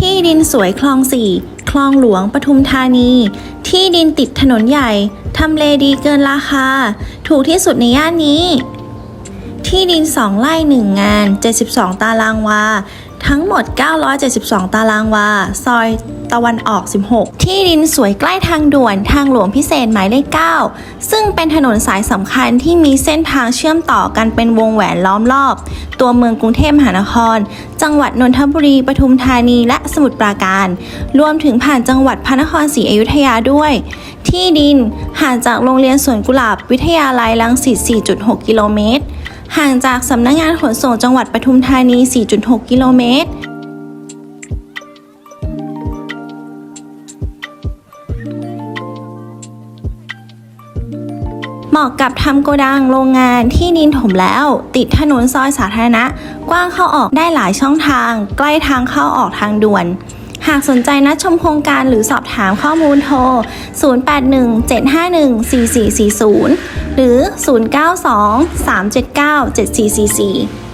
ที่ดินสวยคลองสี่คลองหลวงปทุมธานี ที่ดินติดถนนใหญ่ ทำเลดีเกินราคา ถูกที่สุดในย่านนี้ ที่ดิน 2 ไร่1งาน 72 ตารางวา ทั้งหมด 972 ตารางวา ซอยตะวันออก 16 ที่ดินสวยใกล้ทางด่วนทางหลวงพิเศษหมายเลข 9 ซึ่งเป็นถนนสายสำคัญที่มีเส้นทางเชื่อมต่อกันเป็นวงแหวนล้อมรอบ ตัวเมืองกรุงเทพมหานคร จังหวัดนนทบุรี ปทุมธานี และสมุทรปราการ รวมถึงผ่านจังหวัดพระนครศรีอยุธยาด้วย ที่ดินห่างจากโรงเรียนสวนกุหลาบวิทยาลัยรังสิต4.6 กิโลเมตร ห่างจากสำนักงานขนส่งจังหวัดปทุมธานี 4.6 กิโลเมตรเหมาะกับทำโกดังโรงงานที่ดินถมแล้ว ติดถนนซอยสาธารณะ กว้างเข้าออกได้หลายช่องทาง ใกล้ทางเข้าออกทางด่วน หากสนใจนัดชมโครงการหรือสอบถามข้อมูลโทร 0817514440 หรือ 092 379 7444